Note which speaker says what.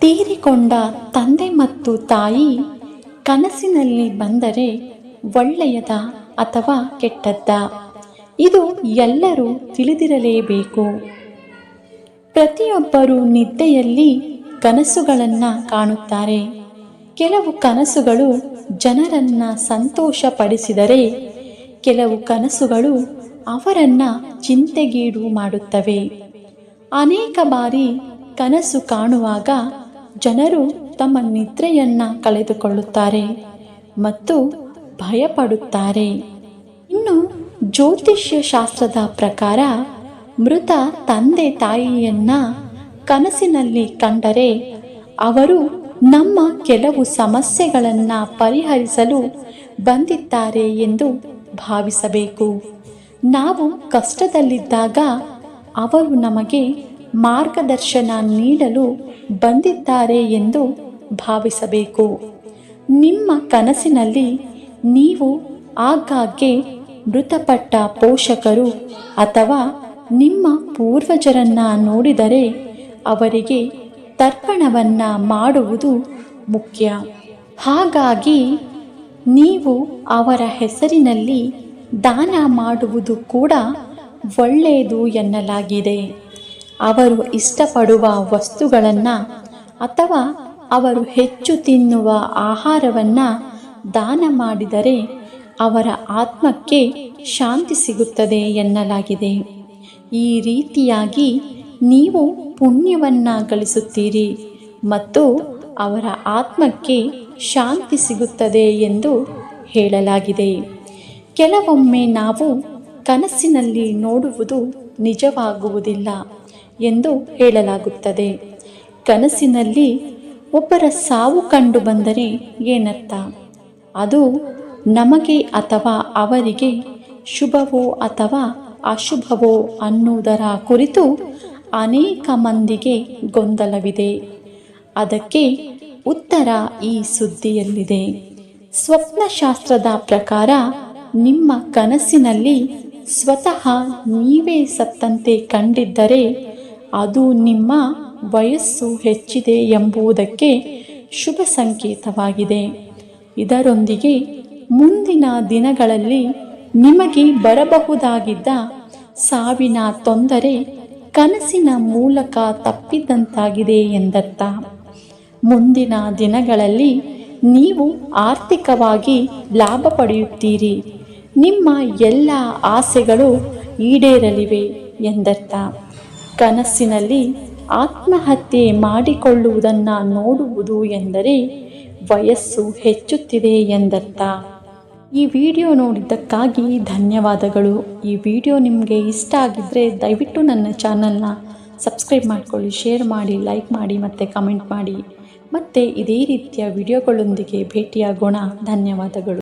Speaker 1: ತೀರಿಕೊಂಡ ತಂದೆ ಮತ್ತು ತಾಯಿ ಕನಸಿನಲ್ಲಿ ಬಂದರೆ ಒಳ್ಳೆಯದ ಅಥವಾ ಕೆಟ್ಟದ್ದ? ಇದು ಎಲ್ಲರೂ ತಿಳಿದಿರಲೇಬೇಕು. ಪ್ರತಿಯೊಬ್ಬರು ನಿದ್ದೆಯಲ್ಲಿ ಕನಸುಗಳನ್ನು ಕಾಣುತ್ತಾರೆ. ಕೆಲವು ಕನಸುಗಳು ಜನರನ್ನ ಸಂತೋಷಪಡಿಸಿದರೆ, ಕೆಲವು ಕನಸುಗಳು ಅವರನ್ನ ಚಿಂತೆಗೀಡು ಮಾಡುತ್ತವೆ. ಅನೇಕ ಬಾರಿ ಕನಸು ಕಾಣುವಾಗ ಜನರು ತಮ್ಮ ನಿದ್ರೆಯನ್ನ ಕಳೆದುಕೊಳ್ಳುತ್ತಾರೆ ಮತ್ತು ಭಯಪಡುತ್ತಾರೆ. ಇನ್ನು ಜ್ಯೋತಿಷ್ಯ ಶಾಸ್ತ್ರದ ಪ್ರಕಾರ ಮೃತ ತಂದೆ ತಾಯಿಯನ್ನ ಕನಸಿನಲ್ಲಿ ಕಂಡರೆ ಅವರು ನಮ್ಮ ಕೆಲವು ಸಮಸ್ಯೆಗಳನ್ನು ಪರಿಹರಿಸಲು ಬಂದಿದ್ದಾರೆ ಎಂದು ಭಾವಿಸಬೇಕು. ನಾವು ಕಷ್ಟದಲ್ಲಿದ್ದಾಗ ಅವರು ನಮಗೆ ಮಾರ್ಗದರ್ಶನ ನೀಡಲು ಬಂದಿದ್ದಾರೆ ಎಂದು ಭಾವಿಸಬೇಕು. ನಿಮ್ಮ ಕನಸಿನಲ್ಲಿ ನೀವು ಆಗಾಗ್ಗೆ ಮೃತಪಟ್ಟ ಪೋಷಕರು ಅಥವಾ ನಿಮ್ಮ ಪೂರ್ವಜರನ್ನ ನೋಡಿದರೆ ಅವರಿಗೆ ತರ್ಪಣವನ್ನ ಮಾಡುವುದು ಮುಖ್ಯ. ಹಾಗಾಗಿ ನೀವು ಅವರ ಹೆಸರಿನಲ್ಲಿ ದಾನ ಮಾಡುವುದು ಕೂಡ ಒಳ್ಳೆಯದು ಎನ್ನಲಾಗಿದೆ. ಅವರು ಇಷ್ಟಪಡುವ ವಸ್ತುಗಳನ್ನು ಅಥವಾ ಅವರು ಹೆಚ್ಚು ತಿನ್ನುವ ಆಹಾರವನ್ನು ದಾನ ಮಾಡಿದರೆ ಅವರ ಆತ್ಮಕ್ಕೆ ಶಾಂತಿ ಸಿಗುತ್ತದೆ ಎನ್ನಲಾಗಿದೆ. ಈ ರೀತಿಯಾಗಿ ನೀವು ಪುಣ್ಯವನ್ನ ಗಳಿಸುತ್ತೀರಿ ಮತ್ತು ಅವರ ಆತ್ಮಕ್ಕೆ ಶಾಂತಿ ಸಿಗುತ್ತದೆ ಎಂದು ಹೇಳಲಾಗಿದೆ. ಕೆಲವೊಮ್ಮೆ ನಾವು ಕನಸಿನಲ್ಲಿ ನೋಡುವುದು ನಿಜವಾಗುವುದಿಲ್ಲ. ಎಂದು ಹೇಳಲಾಗುತ್ತದೆ. ಕನಸಿನಲ್ಲಿ ಒಬ್ಬರ ಸಾವು ಕಂಡು ಬಂದರೆ ಏನರ್ಥ? ಅದು ನಮಗೆ ಅಥವಾ ಅವರಿಗೆ ಶುಭವೋ ಅಥವಾ ಅಶುಭವೋ ಅನ್ನುವುದರ ಕುರಿತು ಅನೇಕ ಮಂದಿಗೆ ಗೊಂದಲವಿದೆ. ಅದಕ್ಕೆ ಉತ್ತರ ಈ ಸುದ್ದಿಯಲ್ಲಿದೆ. ಸ್ವಪ್ನಶಾಸ್ತ್ರದ ಪ್ರಕಾರ ನಿಮ್ಮ ಕನಸಿನಲ್ಲಿ ಸ್ವತಃ ನೀವೇ ಸತ್ತಂತೆ ಕಂಡಿದ್ದರೆ ಅದು ನಿಮ್ಮ ವಯಸ್ಸು ಹೆಚ್ಚಿದೆ ಎಂಬುದಕ್ಕೆ ಶುಭ ಸಂಕೇತವಾಗಿದೆ. ಇದರೊಂದಿಗೆ ಮುಂದಿನ ದಿನಗಳಲ್ಲಿ ನಿಮಗೆ ಬರಬಹುದಾಗಿದ್ದ ಸಾವಿನ ತೊಂದರೆ ಕನಸಿನ ಮೂಲಕ ತಪ್ಪಿದ್ದಂತಾಗಿದೆ ಎಂದರ್ಥ. ಮುಂದಿನ ದಿನಗಳಲ್ಲಿ ನೀವು ಆರ್ಥಿಕವಾಗಿ ಲಾಭ ಪಡೆಯುತ್ತೀರಿ. ನಿಮ್ಮ ಎಲ್ಲ ಆಸೆಗಳು ಈಡೇರಲಿವೆ ಎಂದರ್ಥ. ಕನಸಿನಲ್ಲಿ ಆತ್ಮಹತ್ಯೆ ಮಾಡಿಕೊಳ್ಳುವುದನ್ನು ನೋಡುವುದು ಎಂದರೆ ವಯಸ್ಸು ಹೆಚ್ಚುತ್ತಿದೆ ಎಂದರ್ಥ. ಈ ವಿಡಿಯೋ ನೋಡಿದ್ದಕ್ಕಾಗಿ ಧನ್ಯವಾದಗಳು. ಈ ವಿಡಿಯೋ ನಿಮಗೆ ಇಷ್ಟ ಆಗಿದ್ದರೆ ದಯವಿಟ್ಟು ನನ್ನ ಚಾನಲ್ನ ಸಬ್ಸ್ಕ್ರೈಬ್ ಮಾಡಿಕೊಳ್ಳಿ, ಶೇರ್ ಮಾಡಿ, ಲೈಕ್ ಮಾಡಿ ಮತ್ತು ಕಮೆಂಟ್ ಮಾಡಿ. ಮತ್ತು ಇದೇ ರೀತಿಯ ವಿಡಿಯೋಗಳೊಂದಿಗೆ ಭೇಟಿಯಾಗೋಣ. ಧನ್ಯವಾದಗಳು.